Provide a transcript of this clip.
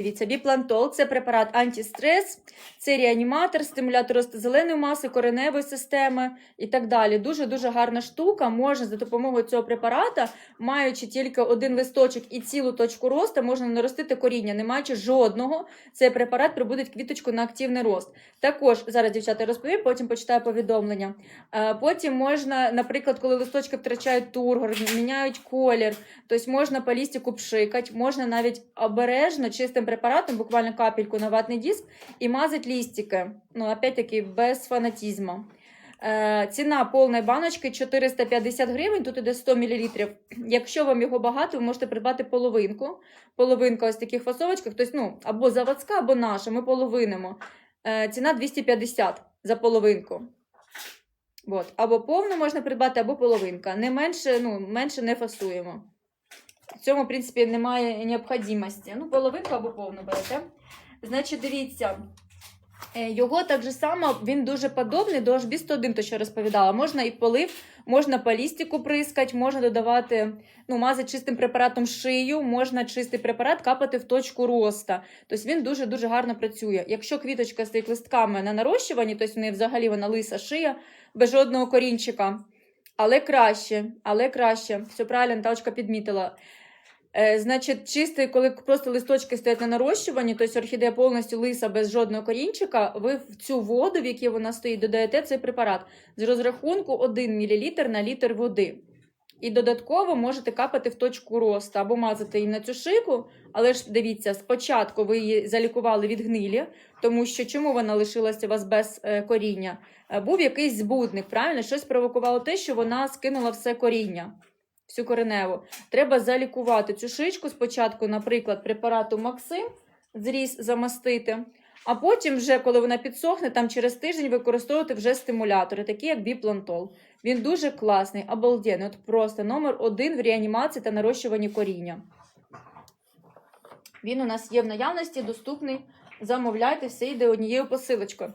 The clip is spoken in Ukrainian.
Дивіться, біплантол це препарат антистрес, це реаніматор, стимулятор росту зеленої маси, кореневої системи і так далі. Дуже дуже гарна штука. Можна за допомогою цього препарата, маючи тільки один листочок і цілу точку росту, можна наростити коріння, не маючи жодного. Цей препарат прибудить квіточку на активний рост. Також зараз дівчата розповім, потім почитаю повідомлення. Е, Потім можна, наприклад, коли листочки втрачають тургор, міняють колір, тобто можна по лістику пшикати, можна навіть обережно чистим препаратом, буквально капельку на ватний диск, і мазати лістики. Ну, опять-таки, без фанатізму. Е, ціна повної баночки 450 гривень, тут іде 100 мл. Якщо вам його багато, ви можете придбати половинку. Половинка ось таких фасовочках, тобто, ну, або заводська, або наша, ми половинимо. Е, ціна 250 за половинку. От. Або повну можна придбати, або половинка. Не менше, ну, менше не фасуємо. В цьому, в принципі, немає необхідності. Ну, половинку або повну берете. Значить, дивіться. е, Його так же само, він дуже подобний до HB 101, то що розповідала. Можна і полив, можна по лістику прискати, можна додавати, ну, мазати чистим препаратом шию, можна чистий препарат капати в точку роста. Тобто він дуже-дуже гарно працює. Якщо квіточка стоїть листками на нарощуванні, тобто в неї взагалі вона лиса шия, без жодного корінчика. Але краще, але краще. Все правильно, Наталочка підмітила. Е, значить, чистий, коли просто листочки стоять на нарощуванні, тобто орхідея повністю лиса без жодного корінчика, ви в цю воду, в якій вона стоїть, додаєте цей препарат з розрахунку 1 мл на літр води. І додатково можете капати в точку росту або мазати її на цю шику, але ж дивіться, спочатку ви її залікували від гнилі, тому що чому вона лишилася у вас без е, коріння? Е, був якийсь збудник, правильно? Щось провокувало те, що вона скинула все коріння, всю кореневу. Треба залікувати цю шишку спочатку, наприклад, препарату Максим, зріз замастити. А потім, вже, коли вона підсохне, там через тиждень використовувати вже стимулятори, такі як біплантол. Він дуже класний, обалденний. От просто номер один в реанімації та нарощуванні коріння. Він у нас є в наявності, доступний. Замовляйте, все йде однією посилочкою.